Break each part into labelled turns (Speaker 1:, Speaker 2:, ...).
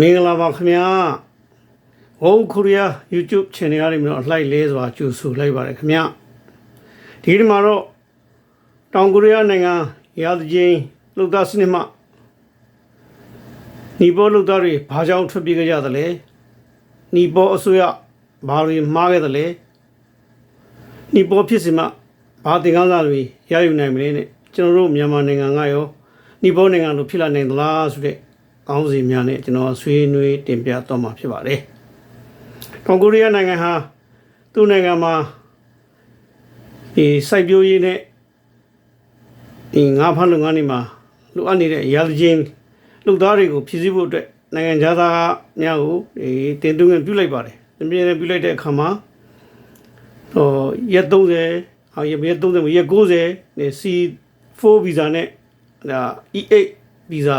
Speaker 1: မင်္ဂလာပါခင်ဗျာဝေါကိုရီးယား YouTube channel ကနေပြီးတော့အလိုက်လဲစွာကြိုဆိုလိုက်ပါတယ်ခင်ဗျာဒီနေ့မှာတော့တောင်ကိုရီးယားနိုင်ငံရာသချင်းလှုပ်သားစနစ်မှနီပေါ်လှုပ်သားတွေဘာကြောင့်ထွက်ပြေးကြရသလဲနီပေါ်အစိုးရဘာတွေမှားခဲ့သလဲနီပေါ်ဖြစ်စီမှဘာသင်ခန်းစာတွေရယူနိုင်မလဲနဲ့ကျွန်တော်တို့မြန်မာနိုင်ငံကရောနီပေါ်နိုင်ငံလိုဖြစ်လာနိုင်သလားဆိုတဲ့ ကောင်းစီများနဲ့ကျွန်တော်ဆွေးနွေးတင်ပြတော့မှာဖြစ်ပါတယ်။တောင်ကိုရီးယားနိုင်ငံဟာသူ့နိုင်ငံမှာဒီစိုက်ပျိုးရေးနဲ့ဒီငါးဖမ်းလုပ်ငန်းတွေမှာလိုအပ်နေတဲ့ရာဇချင်းလူသားတွေကိုဖြည့်ဆည်းဖို့အတွက်နိုင်ငံသားများကိုဒီတင်သွင်းခွင့်ပြုလိုက်ပါတယ်။တင်ပြနေပြုလိုက်တဲ့အခါမှာဟိုရက်30ဟာရက်ရက်30ရက်90နဲ့ C4 ဗီဇာနဲ့ဒါ E8 ဗီဇာ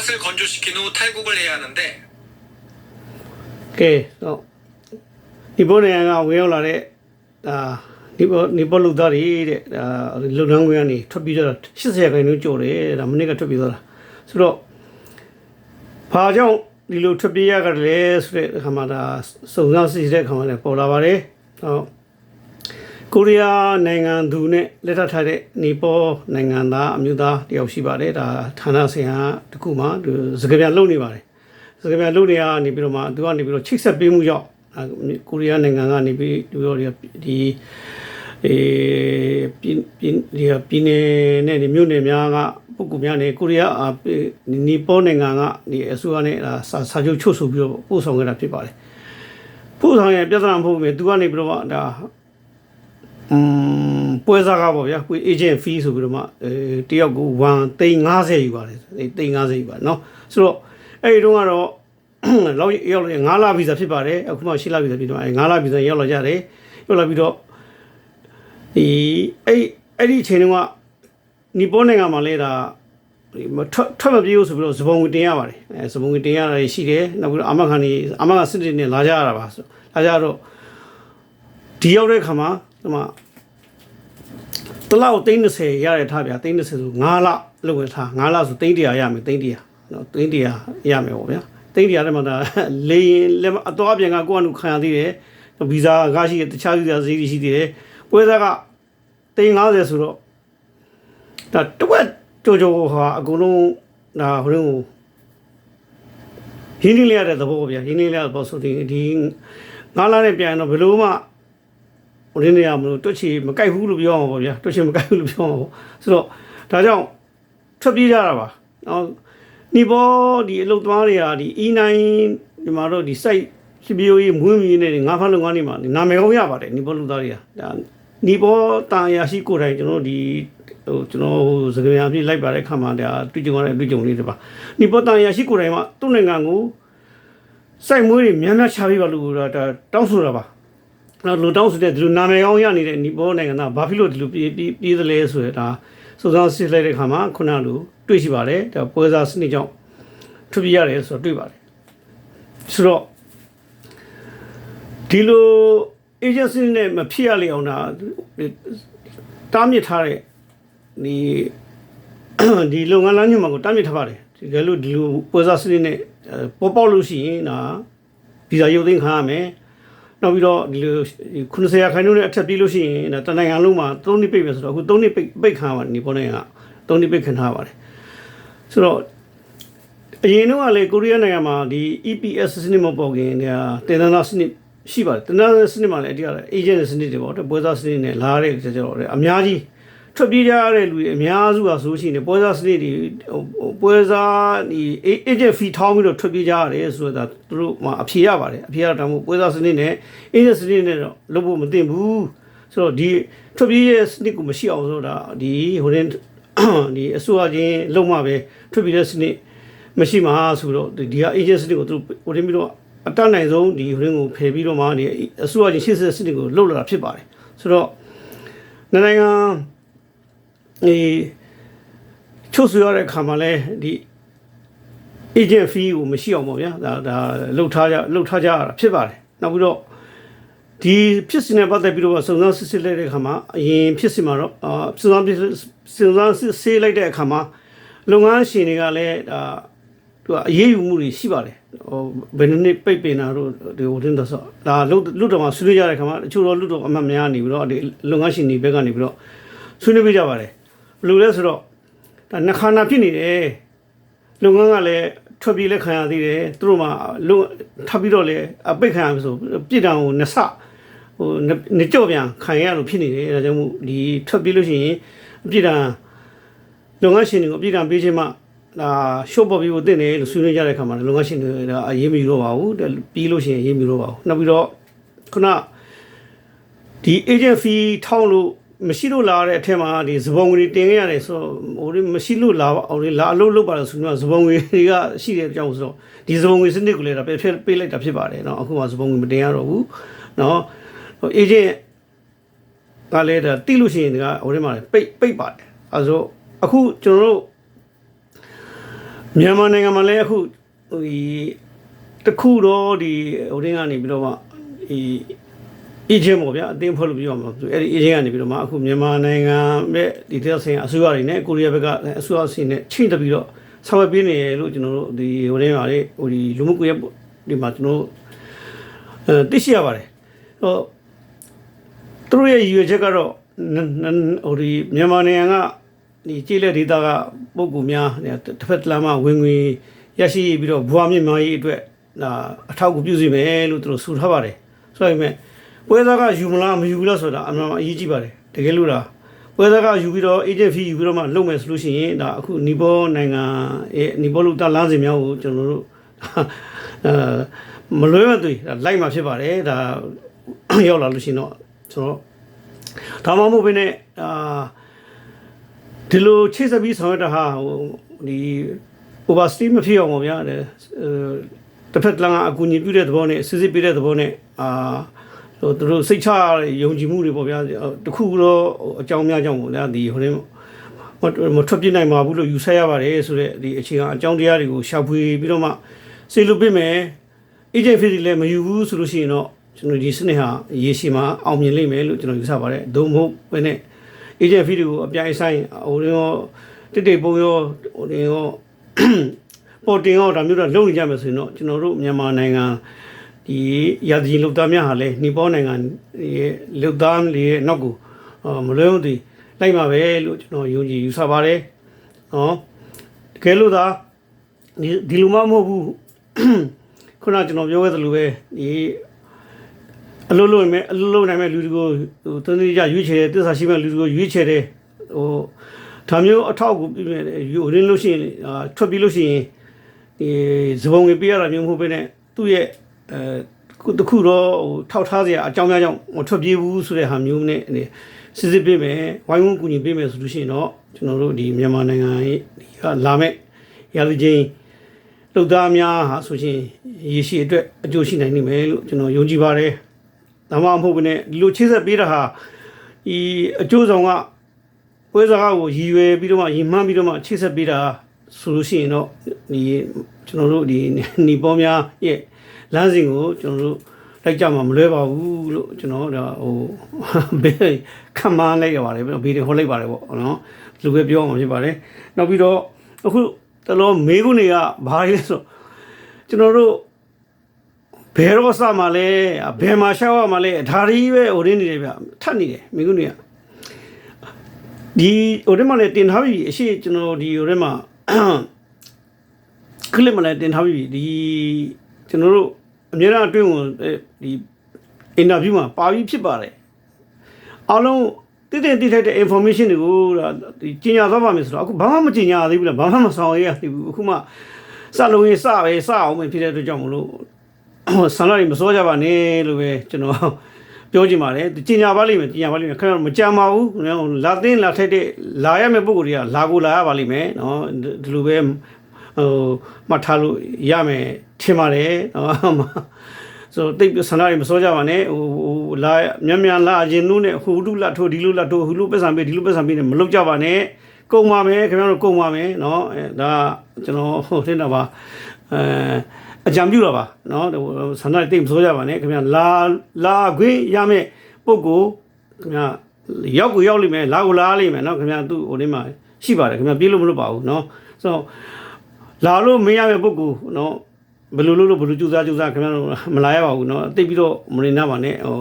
Speaker 2: 팥을 건조시킨 후 탈국을 해야 하는데
Speaker 1: ကဲတော့ဒီပေါ်နိုင်ငံကဝင်ရောက်လာတဲ့ဒါဒီပေါ်ဒီပေါ်လူသားတွေတဲ့ဒါလူနှန်းခွင့်ကနေထွက်ပြေးကြတာ80ရာခိုင်နှုန်းကျော်တယ်ဒါမနေ့ကထွက်ပြေးသွားတာဆိုတော့ဘာကြောင့်ဒီလိုထွက်ပြေးရကြတယ်လဲဆိုတဲ့အခါမှာဒါစုံစမ်းစစ်ဆေးတဲ့အခါမှာလည်းပေါ်လာပါတယ်ဟော ကိုရီးယားနိုင်ငံသူနဲ့လက်ထပ်ထားတဲ့နီပေါ်နိုင်ငံသားအမျိုးသားတယောက်ရှိပါတယ်ဒါဌာနဆိုင်ရာတစ်ခုမှသူစကားပြန်လုပ်နေပါတယ်စကားပြန်လုပ်နေရနေပြီးတော့မှသူကနေပြီးတော့ချိတ်ဆက်ပေးမှုကြောင့်အဲကိုရီးယားနိုင်ငံကနေပြီးဒီလိုဒီဒီအေးပြည်ပြည်ဒီပြည်နယ်နဲ့ဒီမြို့နယ်များကပုဂ္ဂိုလ်များနေကိုရီးယားအာနီပေါ်နိုင်ငံကဒီအစိုးရနဲ့ဒါစာစာချုပ်ချုပ်ဆိုပြီးတော့ပို့ဆောင်ခဲ့တာဖြစ်ပါတယ်ပို့ဆောင်ရဲ့ပြဿနာမဟုတ်ဘူးသူကနေပြီးတော့မှဒါ อืมပွဲစားကားပေါ့ဗျာကို agent fee ဆိုပြီးတော့မှအဲတယောက်ကို1.50ယူပါတယ်အဲ3.50ယူပါတယ်เนาะဆိုတော့အဲ့ဒီတော့ကတော့ လောက်ရောက်လာ9လဗီဇာဖြစ်ပါတယ်အခုမှ10လဗီဇာဖြစ်တော့အဲ9လဗီဇာရောက်လာကြတယ်ရောက်လာပြီးတော့ဒီအဲ့အဲ့ဒီအချိန်တုန်းကနီပေါ်နိုင်ငံမှာလဲဒါဒီမထွက်ထွက်မပြေဘူးဆိုပြီးတော့ဇပုံငွေတင်ရပါတယ်အဲဇပုံငွေတင်ရတာရှိတယ်နောက်ပြီးတော့အမခံနေအမကစစ်စစ်နဲ့လာကြရတာပါဆိုလာကြတော့ဒီရောက်တဲ့ခါမှာ ဒီမှာတလောက်30ရရတဲ့ထားဗျာ30ဆို9လလောက်ဝင်ထား9လဆို300ရမယ်300နော်300ရမယ်ပေါ့ဗျာ300ထဲမှာဒါလေရင်လက်အတော့အပြန်ကကိုယ့်အနုခံရသေးတယ်ဗီဇာကရှိတယ်တခြားဗီဇာဈေးတွေရှိသေးတယ်ပွဲစားက350ဆိုတော့ဒါတဝက်ကြောကြောဟာအကုန်လုံးဒါဟိုလိုရင်းနှီးလိုက်ရတဲ့သဘောပေါ့ဗျာရင်းနှီးလိုက်ရတဲ့သဘောဆိုဒီဒီငါးလားနဲ့ပြန်ရင်တော့ဘယ်လိုမှ ဟိုရင်းနေရမလို့တွက်ချီမကြိုက်ဘူးလို့ပြောမှာပေါ့ဗျာတွက်ချီမကြိုက်ဘူးလို့ပြောမှာပေါ့ဆိုတော့ဒါကြောင့်ထွက်ပြေးကြတာပါနော်နီဘောဒီအလုတ်သမားတွေကဒီ E9 ဒီမှာတော့ဒီ site စီပီယိုရေးမွေးမြူနေတဲ့ငါးဖမ်းလုပ်ငန်းတွေမှာနာမည်ကောင်းရပါတယ်နီဘောလူသားတွေကဒါနီဘောတာယာရှိကိုယ်တိုင်ကျွန်တော်တို့ဒီဟိုကျွန်တော်ဟိုစကားများပြလိုက်ပါတဲ့ခါမှာဒါတွေ့ကြုံရတဲ့အတွေ့အကြုံလေးတွေပါနီဘောတာယာရှိကိုယ်တိုင်မှာသူ့နိုင်ငံကိုစိုက်မွေးတွေများများချပေးပါလို့ဒါတောင်းဆိုတာပါ အဲ့လိုတောင်းဆိုတဲ့ဒီလိုနာမည်ကောင်းရနေတဲ့နီဘောနိုင်ငံသားဘာဖြစ်လို့ဒီလိုပြေးပြေးပြေးသလဲဆိုရတာစုံစမ်းစစ်လိုက်တဲ့ခါမှာခုနလိုတွေ့ရှိပါတယ်ဒါပွဲစားစနစ်ကြောင့်ထွက်ပြေးရတယ်ဆိုတော့တွေ့ပါတယ်ဆိုတော့ဒီလို agency နဲ့မဖြစ်ရလေအောင်တာတားမြစ်ထားတဲ့ဒီဒီလုပ်ငန်းလမ်းညွှန်မှာကိုတားမြစ်ထားပါတယ်ဒီကဲလို့ဒီလိုပွဲစားစနစ်နဲ့ပေါ်ပေါက်လို့ရှိရင်ဒါဗီဇာရုပ်သိမ်းခံရမယ် နောက်ပြီးတော့ဒီလို90ရာခိုင်နှုန်းနဲ့အထက်ပြေးလို့ရှိရင်ဒါတနိုင်ငံလုံးမှာ3နှစ်ပိတ်ပဲဆိုတော့အခု3နှစ်ပိတ်ပိတ်ခံရပါတယ်ဒီပေါ်နိုင်ငံက3နှစ်ပိတ်ခံထားပါတယ်ဆိုတော့အရင်တော့ကလေကိုရီးယားနိုင်ငံမှာဒီ EPS စနစ်မပေါ်ခင်ကတင်ဒနာစနစ်ရှိပါတယ်တင်ဒနာစနစ်မှာလည်းအတိအကျ agent စနစ်တွေပေါ့ပွဲစားစနစ်နဲ့လာတဲ့ကြတော့အများကြီး ထွက်ပြေးကြရတဲ့လူတွေအများစုကဆိုရှင်ပွဲစားစနစ်တွေပွဲစားဒီ agent fee ထောင်းပြီးတော့ထွက်ပြေးကြရတယ်ဆိုတော့သူတို့မှအဖြေရပါတယ်အဖြေရတော့မို့ပွဲစားစနစ်နဲ့ agent စနစ်နဲ့တော့လုပ်ဖို့မသင့်ဘူးဆိုတော့ဒီထွက်ပြေးရဲ့စနစ်ကိုမရှိအောင်ဆိုတာဒီဟိုရင်ဒီအစိုးရချင်းလုံးဝပဲထွက်ပြေးတဲ့စနစ်မရှိမှာဆိုတော့ဒီဒီက agent တွေကိုသူတို့ဟိုတင်ပြီးတော့အတတ်နိုင်ဆုံးဒီဟိုတင်ကိုဖယ်ပြီးတော့မှဒီအစိုးရချင်းရှေ့ဆက်စစ်တွေကိုလှုပ်လာတာဖြစ်ပါတယ်ဆိုတော့နှစ်နိုင်ငံ ဒီချုပ်ဆွေရတဲ့ခါမှာလဲဒီ agent fee ကိုမရှိအောင်ပေါ့ဗျာဒါဒါလှုပ်ထားကြလှုပ်ထားကြရတာဖြစ်ပါတယ်နောက်ပြီးတော့ဒီဖြစ်စဉ်နဲ့ပတ်သက်ပြီးတော့စုံစမ်းစစ်ဆေးလိုက်တဲ့အခါမှာအရင်ဖြစ်စဉ်မှာတော့အာစုံစမ်းဖြစ်စုံစမ်းစစ်ဆေးလိုက်တဲ့အခါမှာလုပ်ငန်းရှင်တွေကလည်းဒါသူကအရေးယူမှုတွေရှိပါတယ်ဟိုဘယ်နှစ်နှစ်ပိတ်ပင်တာတို့ဒီဟိုတင်းတော့ဆိုဒါလုတ်လုတ်တော်မှာဆွေးနွေးကြတဲ့အခါမှာအချို့တော့လုတ်တော်အမှတ်များနေပြီးတော့ဒီလုပ်ငန်းရှင်တွေဘက်ကနေပြီးတော့ဆွေးနွေးပြကြပါတယ် ဘယ်လိုလဲဆိုတော့ဒါနှခါနာဖြစ်နေတယ်လုပ်ငန်းကလည်းထွက်ပြေးလက်ခံရသေးတယ်သူတို့မှလုံထပ်ပြီးတော့လည်းအပိတ်ခံရမယ်ဆိုပြစ်ဒဏ်ကိုနှစ်ဆဟိုနှစ်ကြော့ပြန်ခံရလို့ဖြစ်နေတယ်အဲဒါကြောင့်မို့ဒီထွက်ပြေးလို့ရှိရင်ပြစ်ဒဏ်လုပ်ငန်းရှင်တွေကိုပြစ်ဒဏ်ပေးခြင်းမှဒါရှော့ပေါ်ပြီးကိုတင်တယ်လို့ဆွေးနွေးကြတဲ့ခါမှာလုပ်ငန်းရှင်တွေကအရေးမီတော့ပါဘူးပြီးလို့ရှိရင်ရေးမီတော့ပါဘူးနောက်ပြီးတော့ခုနဒီ agent fee ထောင်းလို့ မရှိလို့လာတဲ့အထက်မှာဒီဇဘုံငွေတင်ခဲ့ရတယ်ဆိုတော့ဟိုဒီမရှိလို့လာဟိုဒီလာအလုပ်လုပ်ပါလို့ဆိုတော့ဇဘုံငွေတွေကရှိတဲ့အကြောင်းဆိုတော့ဒီဇဘုံငွေစနစ်ကိုလည်းဒါပြည့်ပေးလိုက်တာဖြစ်ပါတယ်เนาะအခုမှဇဘုံငွေမတင်ရတော့ဘူးเนาะဟို agent ကလည်းဒါတိလို့ရှိရင်ဒီကဟိုထဲမှာပိတ်ပိတ်ပါတယ်အဲဆိုအခုကျွန်တော်တို့မြန်မာနိုင်ငံမှာလည်းအခုဟိုဒီတခုတော့ဒီဟိုတင်းကနေပြီးတော့မှဒီ agent ပေါ့ဗျာအတင်းဖွဲ့လို့ပြောမှာအဲ့ဒီ agent ကနေပြီးတော့မှအခုမြန်မာနိုင်ငံရဲ့ဒီတက်ဆိုင်အစိုးရတွေနဲ့ကိုရီးယားဘက်ကအစိုးရစီနဲ့ချိန်တပြီးတော့ဆောင်ရွက်ပေးနေရလို့ကျွန်တော်တို့ဒီဟိုတင်းပါလေဟိုဒီလူမှုကွန်ရက်ဒီမှာကျွန်တော်တို့အဲသိရှိရပါတယ်ဟိုသူတို့ရဲ့ရည်ရွယ်ချက်ကတော့နနဟိုဒီမြန်မာနိုင်ငံကဒီကြေးလက်ဒေတာကပုံကူများတစ်ဖက်တစ်လမ်းမှာဝင်ငွေရရှိပြီးတော့ဘွားမြင့်မားရေးအတွက်ဒါအထောက်အကူပြုစီမယ်လို့သူတို့ဆိုထားပါတယ်ဆိုပေမဲ့ ပွဲသားကယူမလားမယူဘူးလားဆိုတာအမှန်အရေးကြီးပါတယ်တကယ်လို့လားပွဲသားကယူပြီးတော့ agent fee ယူပြီးတော့မှလုပ်မယ်ဆိုလို့ရှိရင်ဒါအခုနီပေါနိုင်ငံရဲ့နီပေါလူတာလမ်းစဉ်များကိုကျွန်တော်တို့အဲမလွဲမသွေဒါလိုက်မှာဖြစ်ပါတယ်ဒါရောက်လာလို့ရှိရင်တော့ဆိုတော့ဒါမှမဟုတ်ဘဲနဲ့အာဒီလိုချိတ်ဆက်ပြီးဆောင်ရတာဟာဟိုဒီ overstay မဖြစ်အောင်ပါဗျာတဲ့တစ်ဖက်လမ်းကအကူအညီပြုတဲ့သဘောနဲ့စစ်စစ်ပေးတဲ့သဘောနဲ့အာ ဟိုသူတို့စိတ်ချယုံကြည်မှုတွေပေါ့ဗျာတခုတော့အကြောင်းများကြောင့်ပေါ့ဗျာဒီဟိုနေ့မထွက်ပြစ်နိုင်ပါဘူးလို့ယူဆရပါတယ်ဆိုတော့ဒီအခြေခံအကြောင်းတရားတွေကိုရှာဖွေပြီးတော့မှစေလို့ပြမယ် agent fee တွေလည်းမယူဘူးဆိုလို့ရှိရင်တော့ကျွန်တော်ဒီစနစ်ဟာရေရှည်မှာအောင်မြင်လိမ့်မယ်လို့ကျွန်တော်ယူဆပါတယ်ဒုမဟုတ်ပဲနဲ့ agent fee တွေကိုအပြိုင်ဆိုင်ဟိုရောတိတိပုံရောဟိုရောပေါ်တင်ရောဒါမျိုးတော့လုပ်နေကြမယ်ဆိုရင်တော့ကျွန်တော်တို့မြန်မာနိုင်ငံ ဒီရာဇီလုတ်သားများဟာလည်းနေပေါ်နိုင်ငံရဲ့လုတ်သားတွေရဲ့နောက်ကိုမလွဲမသွေလိုက်မှာပဲလို့ကျွန်တော်ယုံကြည်ယူဆပါတယ်။ဟောတကယ်လို့သာဒီဒီလိုမှမဟုတ်ဘူးခုနကျွန်တော်ပြောခဲ့သလိုပဲဒီအလုပ်လုပ်မယ်အလုပ်လုပ်နိုင်မဲ့လူတွေကိုဟိုသုံးသီးကြရွေးချယ်တယ်တစ္ဆာရှိမဲ့လူတွေကိုရွေးချယ်တယ်ဟိုဒါမျိုးအထောက်အကူပြမယ်ယူရင်းလို့ရှိရင်အာထွက်ပြီးလို့ရှိရင်ဒီဇဘုံတွေပြရတာမျိုးမဟုတ်ဘဲနဲ့သူ့ရဲ့ အဲတခုတော့ဟိုထောက်ထားစရာအကြောင်းများကြောင့်မထွက်ပြေးဘူးဆိုတဲ့ဟာမျိုးနဲ့စစ်စစ်ပေးမယ်ဝိုင်းဝန်းကူညီပေးမယ်ဆိုလို့ရှိရင်တော့ကျွန်တော်တို့ဒီမြန်မာနိုင်ငံရဲ့ဒီကလာမဲ့ရာလူချင်းလူသားများဟာဆိုရှင်ရေရှိအတွက်အကျိုးရှိနိုင်နေမယ်လို့ကျွန်တော်ယုံကြည်ပါတယ်ဒါမှမဟုတ်ဘဲနဲ့ဒီလိုချိတ်ဆက်ပေးတာဟာဒီအကျိုးဆောင်ကပွဲစကားကိုရည်ရွယ်ပြီးတော့မှရည်မှန်းပြီးတော့မှချိတ်ဆက်ပေးတာဆိုလို့ရှိရင်တော့ဒီကျွန်တော်တို့ဒီနီပေါ်များရဲ့ လမ်းစဉ်ကိုကျွန်တော်တို့လိုက်ကြမှာမလွဲပါဘူးလို့ကျွန်တော်ဒါဟိုဘေးခံမလိုက်ရပါတယ်ဘေးတွေဟောလိုက်ပါတယ်ပေါ့နော်လူပဲပြောအောင်ဖြစ်ပါတယ်နောက်ပြီးတော့အခုတလောမေးခွန်းတွေကဘာလဲဆိုကျွန်တော်တို့ဘယ်တော့စမှာလဲဘယ်မှာရှောက်ရမှာလဲဒါရီပဲဟိုရင်းနေတယ်ဗျထပ်နေတယ်မေးခွန်းတွေကဒီဟိုထဲမှာလည်းတင်ထားပြီအရှိကျွန်တော်ဒီဟိုထဲမှာခလစ်မလည်းတင်ထားပြီဒီကျွန်တော်တို့ အများအားအတွင်းဝင်ဒီအင်တာဗျူးမှာပါပြီးဖြစ်ပါတယ်အားလုံးတည်တည်တည်ထိုက်တဲ့ information တွေကိုဒီကျင်ညာသွားပါမယ်ဆိုတော့အခုဘာမှမကျင်ညာသေးဘူးလားဘာမှမဆောင်ရသေးဘူးအခုမှစလုံးရင်စပဲစအောင်ပဲဖြစ်တဲ့အတွက်ကြောင့်မလို့ဆန္ဒတွေမစောကြပါနဲ့လို့ပဲကျွန်တော်ပြောချင်ပါတယ်ကျင်ညာပါလိမ့်မယ်ကျင်ညာပါလိမ့်မယ်ခင်ဗျားမကြမ်းပါဘူးလာသိန်းလာထိုက်တဲ့လာရမယ့်ပုံကိုယ်တွေကလာကိုလာရပါလိမ့်မယ်နော်ဒီလိုပဲ ဟိုမှတ်ထားလို့ရမယ်ထင်ပါတယ်နော်ဆိုတိတ်ဆန္ဒတွေမစောကြပါနဲ့ဟိုဟိုလာမြန်မြန်လာခြင်းနုနဲ့ဟူတုလာထိုးဒီလိုလာထိုးဟူလိုပက်ဆံပေးဒီလိုပက်ဆံပေးနဲ့မလုပ်ကြပါနဲ့ကုန်ပါမယ်ခင်ဗျားတို့ကုန်ပါမယ်เนาะအဲဒါကျွန်တော်ဟိုထင်တာပါအဲအကြံပြုတာပါเนาะဆန္ဒတိတ်မစောကြပါနဲ့ခင်ဗျာလာလာခွင့်ရမယ်ပုံကိုခင်ဗျာရောက်ကိုရောက်လိမ့်မယ်လာကိုလာလိမ့်မယ်เนาะခင်ဗျာသူ့ဟိုနေ့မှာရှိပါတယ်ခင်ဗျာပြေးလို့မလုပ်ပါဘူးเนาะဆိုတော့ လာလို့မင်းရမယ့်ပုဂ္ဂိုလ်နော်ဘယ်လိုလုပ်လို့ဘယ်လိုကြိုးစားကြိုးစားခင်ဗျားတို့မလာရပါဘူးနော်တိတ်ပြီးတော့မနေနာပါနဲ့ဟို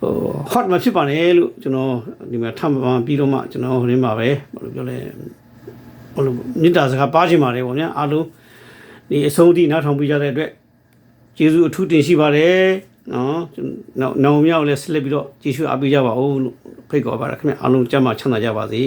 Speaker 1: ဟို hot မဖြစ်ပါနဲ့လို့ကျွန်တော်ဒီမှာထပ်ပါပြီးတော့မှကျွန်တော်ဟိုရင်းပါပဲဘယ်လိုပြောလဲဟိုလိုမေတ္တာစကားပါချင်ပါတယ်ဗောဗျာအားလုံးဒီအဆုံးအထိနားထောင်ပေးကြတဲ့အတွက်ကျေးဇူးအထူးတင်ရှိပါတယ်နော်နောက်နောက်မြောက်လည်းဆက်လက်ပြီးတော့ကျေးဇူးအားပေးကြပါဦးလို့ဖိတ်ခေါ်ပါရခင်ဗျအားလုံးကြမ်းမှချမ်းသာကြပါစေ